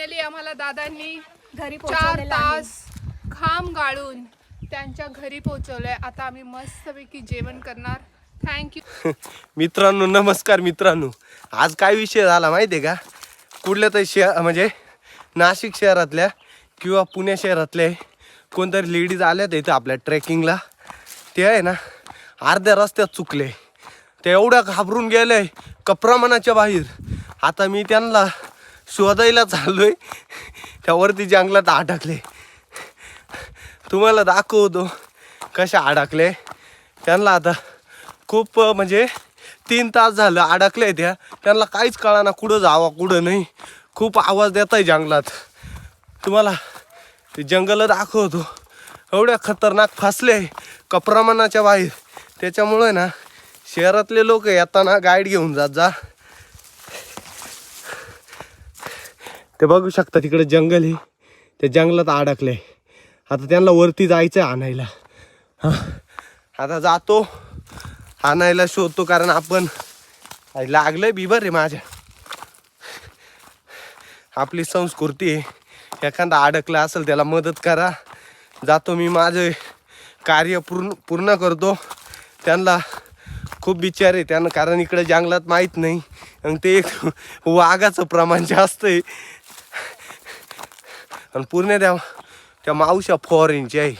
Finally आम्हाला दादांनी घरी चार. तास खांब गाळून त्यांच्या घरी पोहोचवलंय. आता आम्ही मस्तपैकी जेवण करणार. थँक्यू मित्रांनो नमस्कार मित्रांनो. आज काय विषय झाला माहिती आहे का? कुठल्या तरी शहर म्हणजे नाशिक शहरातल्या किंवा पुणे शहरातल्या कोणतरी लेडीज आल्यात इथं आपल्या ट्रेकिंगला ते आहे ना अर्ध्या रस्त्यात चुकले. ते एवढ्या घाबरून गेले का प्रमाणाच्या बाहेर. आता मी त्यांना शोधायला चाललोय. त्यावरती जंगलात अडकले. तुम्हाला दाखवतो कशा अडकले. त्यांना आता खूप म्हणजे तीन तास झालं अडकले त्या. त्यांना काहीच कळाना कुठं जावं कुठं नाही. खूप आवाज देत आहे जंगलात. तुम्हाला ते जंगल दाखवतो. एवढ्या खतरनाक फसले का प्रमाणाच्या बाहेर. त्याच्यामुळे ना शहरातले लोक येताना गाईड घेऊन जात जा. ते बघू शकता तिकडे जंगल आहे. त्या जंगलात अडकले. आता त्यांना वरती जायचं आहे आणायला आता जातो. आणायला शोधतो कारण आपण आई, लागलंय बिबर रे माझ्या. आपली संस्कृती आहे. एखादा अडकला असेल त्याला मदत करा. जातो मी माझं कार्य पूर्ण पूर्ण करतो. त्यांना खूप विचार आहे. त्यांना कारण इकडे जंगलात माहीत नाही. आणि ते एक वाघाचं प्रमाण जास्त आहे. आणि पूर्ण त्या त्या मावशा फॉरेनची आई.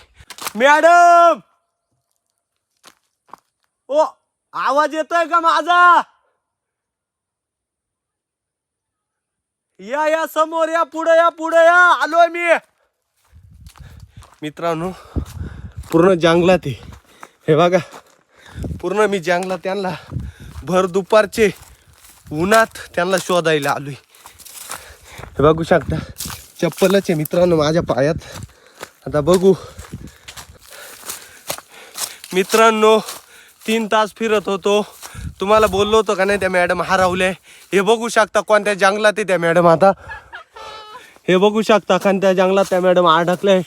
मॅडम! ओ आवाज येतोय का माझा? या या समोर या पुढे या पुढे या. आलोय मी. मित्रांनो पूर्ण जंगलात आहे. हे बघा पूर्ण मी जंगलात त्यांना भर दुपारचे उन्हात त्यांना शोधायला आलोय. हे बघू शकता. चप्पलच आहे मित्रांनो माझ्या पायात. आता बघू. मित्रांनो तीन तास फिरत होतो. तुम्हाला बोललो होतो का नाही त्या मॅडम हरवल्या हे बघू शकता कोणत्या जंगलात आहे त्या मॅडम आता. हे बघू शकता कोणत्या जंगलात त्या मॅडम अडकल्या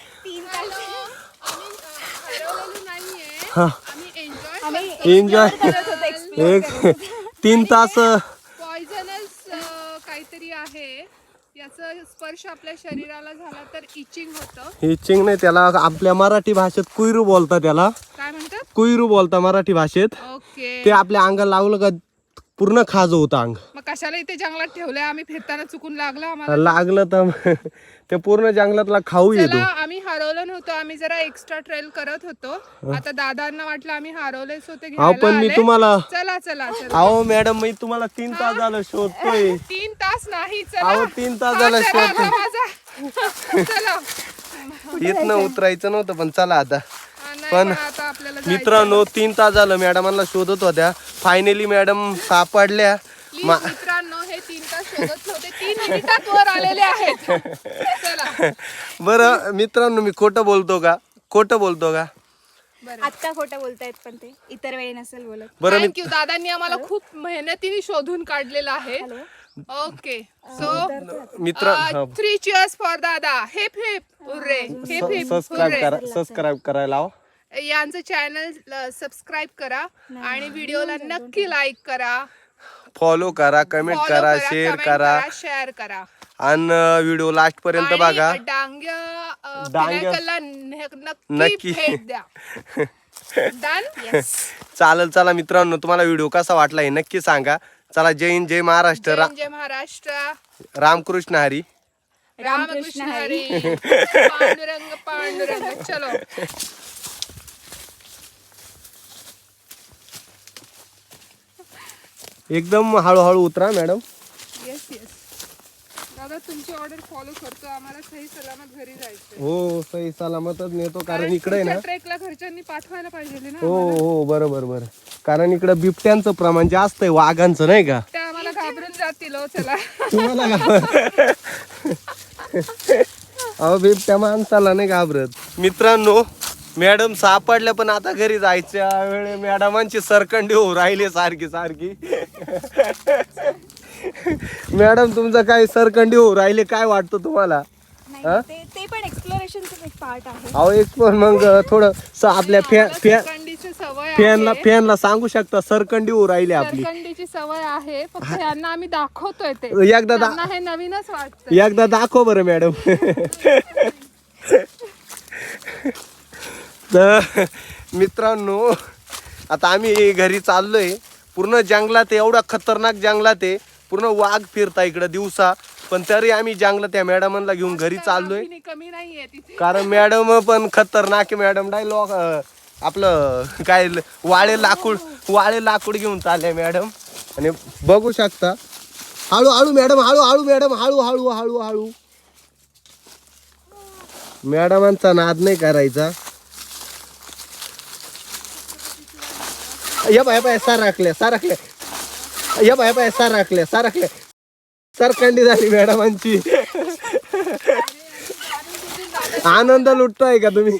हा. आम्ही एन्जॉय एक. तीन तास याचा स्पर्श आपल्या शरीराला झाला तर इचिंग होतं. हिचिंग नाही त्याला आपल्या मराठी भाषेत कुयरू बोलता त्याला. काय म्हणतात? कुयरू बोलता मराठी भाषेत. ओके. ते आपल्या अंगाला लावलं का पूर्ण खाज होतं अंग. मग कशाला इथे जंगलात ठेवलंय? आम्ही फिरताना चुकून लागलं आम्हाला. लागलं तर ते पूर्ण जंगलातला खाऊ येतो. चला हरवलं नव्हतो. आम्ही जरा एक्स्ट्रा ट्रेल करत होतो. आता दादांना वाटलं आम्ही हरवलेच होते अहो घ्यायला पण मी आले. तुम्हाला चला चला चला. अहो मॅडम मी तुम्हाला तीन तास झालं शोधतोय. तीन तास नाही चला. अहो तीन तास झालं चला, शोधतोय. चला. उतरायचं नव्हतं पण चला आता. हा, नाही, पण पण आता आपल्याला जायचं. मित्रांनो तीन तास झालं मॅडमांना शोधत होत्या. फायनली मॅडम सापडल्या. Please, मा- मित्रांनो हे तीन तास शोधत तीन मिनिटात वर आलेले आहेत. चला. बरं मित्रांनो मी खोटं बोलतो का? खोटं बोलतो का? आत्ता खोटं बोलतायत पण ते. इतर वेळी नसेल बोलत. बरं मी थँक्यू दादांनी आम्हाला खूप मेहनतीने शोधून काढलेलं आहे. ओके सो मित्र थ्री चिअर्स फॉर दादा. Hip hip hurray hip hip subscribe करा हुर्रे सबस्क्राईब करायला लावा. यांचं चॅनल सबस्क्राईब करा. आणि व्हिडिओला नक्की लाईक करा. फॉलो करा कमेंट follow करा शेअर comment करा. शेअर करा. आणि व्हिडिओ लास्ट पर्यंत आणि बघा. डांग्या अ, डांग्या- पिनाकलला न- नक्की नक्की. भेट द्या. डन चालेल चला मित्रांनो तुम्हाला व्हिडिओ कसा वाटला हे नक्की सांगा. चला जय हिंद जय महाराष्ट्र. रा- जय महाराष्ट्र. रामकृष्ण हरी. रामकृष्ण हरी. पांडुरंग पांडुरंग. चलो. एकदम हळूहळू उतरा मॅडम. येस येस दादा तुमची ऑर्डर फॉलो करतो. आम्हाला सही सलामत घरी जायचं हो सही सलामतच नेतो कारण इकडे ना. ट्रेकला घरच्यांनी पाठवायला पाहिजे ना हो हो बरोबर बरं. कारण इकडं बिबट्यांचं प्रमाण जास्त आहे वाघांचं नाही का? त्या आम्हाला घाबरून जातील हो चला. तुम्हाला घाबर अहो बिबट्या माणसाला नाही घाबरत. मित्रांनो मॅडम सापडल्या पण आता घरी जायच्या वेळे मॅडमांची सरकंडी हो राहिली सारखी सारखी. मॅडम तुमचं काय सरकंडी हो राहिले काय वाटतं तुम्हाला? नाही ते ते पण एक्सप्लोरेशनच एक पार्ट आहे. अहो एक पण मग थोडं स- आपल्या फॅ फॅ कंडी कंटिन्युअसची सवय फॅनला आहे. फॅनला सांगू शकता सरकंडी उ राहिली आपली. सरकंडीची सवय आहे फक्त यांना आम्ही दाखवतोय ते. एकदा दा- त्यांना हे नवीनच वाटतं एकदा दाखव बरं मॅडम. तर मित्रांनो आता आम्ही घरी चाललोय. पूर्ण जंगलात आहे, एवढा खतरनाक जंगलात आहे. पूर्ण वाघ फिरता इकडं दिवसा. पण तरी आम्ही जंगलात त्या मॅडमला घेऊन घरी चाललोय. कमी नाहीये तिथे. कारण मॅडम पण खतरनाक आहे. मॅडम डाय लोक आपलं काय वाळे लाकूड वाळे लाकूड घेऊन चालले मॅडम. आणि बघू शकता. हळू हळू मॅडम हळू हळू मॅडम हळू हळू हळू हळू. मॅडमांचा नाद नाही करायचा. या बाय बाय सारखल्या सारखल्या या बाय बाय सारखल्या सारखल्या सरकंडी झाली मॅडमांची. आनंद लुटताय का तुम्ही?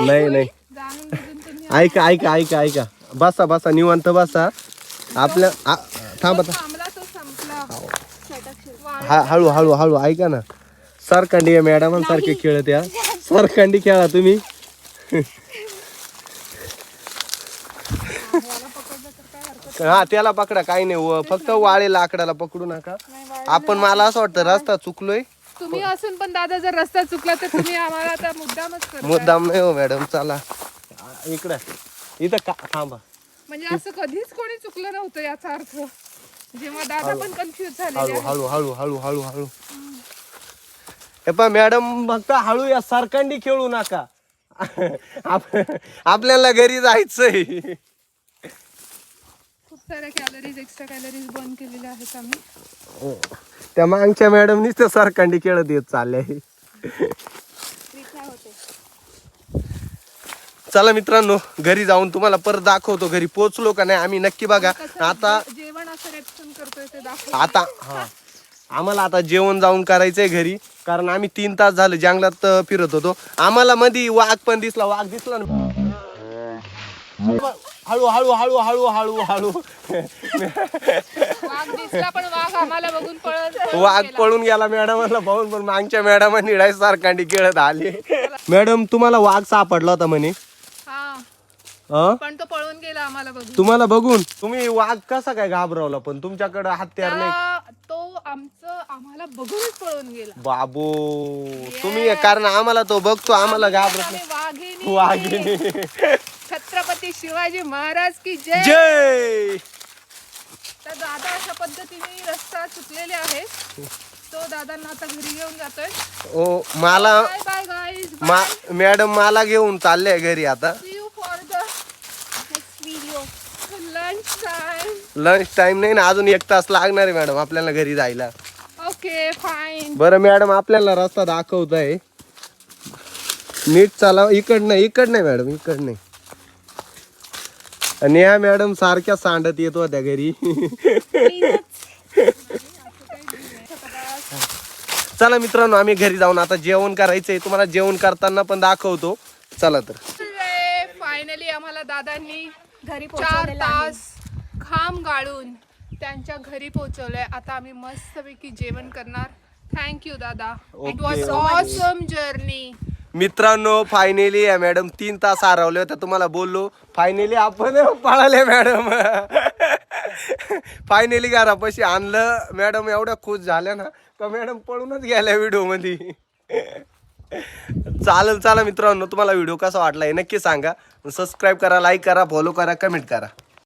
नाही नाही. ऐका ऐका ऐका ऐका. बसा बसा निवांत बसा. आपल्या आ- थांबा हा हळू हळू हळू ऐका ना. सरकंडी मॅडमांसारखे खेळत या. सरकंडी खेळा तुम्ही. हा त्याला पकडा काही नाही व- फक्त वाळे लाकडाला पकडू नका. आपण मला असं वाटतं रस्ता चुकलोय. तुम्ही असून पण दादा जर रस्ता चुकला तर तुम्ही आम्हाला आता मुद्दामच करता मुद्दाम नाही हो मॅडम चला. इकडं इथं का थांबा. म्हणजे असं कधीच कोणी चुकलं नव्हतं याचा अर्थ. जेव्हा दादा पण कन्फ्युज झालेले हळू. हळू हळू हळू हळू हळू. हे पा मॅडम फक्त हळू या सरकंडी खेळू नका. आप- आपल्याला घरी जायचंय. साऱ्या कॅलरीज एक्स्ट्रा कॅलरीज बर्न केलेल्या आहेत आम्ही. त्या मागच्या मॅडमनीच त्या सरकंडी खेळत येत चालले. चला मित्रांनो घरी जाऊन तुम्हाला परत दाखवतो घरी पोहोचलो का नाही आम्ही नक्की बघा. आता जेवण असं करतोय ते दाखव आता हा. आम्हाला आता जेवण जाऊन करायचंय घरी कारण आम्ही तीन तास झाले जंगलात फिरत होतो. आम्हाला मध्ये वाघ पण दिसला वाघ दिसला ना. हळू हळू हळू हळू हळू हळू. वाघ दिसला पण वाघ आम्हाला बघून पळत पळत वाघ गेला. पळून गेला मॅडमला पाहून पण मागच्या मॅडमांनी निळाय सारखांडी खेळत आली. मॅडम तुम्हाला वाघ सापडला होता म्हणे. हा. अं? पण तो पळून गेला आम्हाला बघून. तुम्हाला बघून? तुम्ही वाघ कसा काय घाबरवला पण? तुमच्याकडे हत्यार नाही. त्या- तो आमचं आम्हाला बघूनच पळून गेला. बाबू तुम्ही कारण आम्हाला तो बघतो आम्हाला घाबरत आम्ही वाघिणी. नाही वाघिणी. छत्रपती शिवाजी महाराज की जय! जय! तर दादा अशा पद्धतीने रस्ता चुकलेले आहेत तो दादांना आता घरी घेऊन जातोय. ओ मला बाय बाय गाईज मा मॅडम मला घेऊन चालले घरी आता. See you for the lunch time lunch time नाही ना अजून एक तास लागणार आहे मॅडम आपल्याला घरी जायला. ओके फाईन बरं मॅडम आपल्याला रस्ता दाखवत आहे नीट चालाव. इकड नाही इकड नाही मॅडम इकड नाही मॅडम सारख्या सांडत येत होत्या घरी. चला मित्रांनो आम्ही घरी जाऊन आता जेवण करायचंय. तुम्हाला जेवण करताना पण दाखवतो. चला तर. फायनली आम्हाला दादांनी घरी चार. तास खांब गाळून त्यांच्या घरी पोहोचवलंय. आता आम्ही मस्तपैकी जेवण करणार. थँक्यू दादा. It was. ऑसम जर्नी मित्रांनो फायनली या मॅडम तीन तास हरवले होते. तुम्हाला बोललो फायनली आपण पळाले मॅडम फायनली घरापाशी आणलं. मॅडम एवढ्या खुश झाल्या ना का मॅडम पळूनच गेल्या व्हिडिओमध्ये चालेल चाला मित्रांनो तुम्हाला व्हिडिओ कसा वाटला हे नक्की सांगा. सबस्क्राईब करा लाईक करा फॉलो करा कमेंट करा.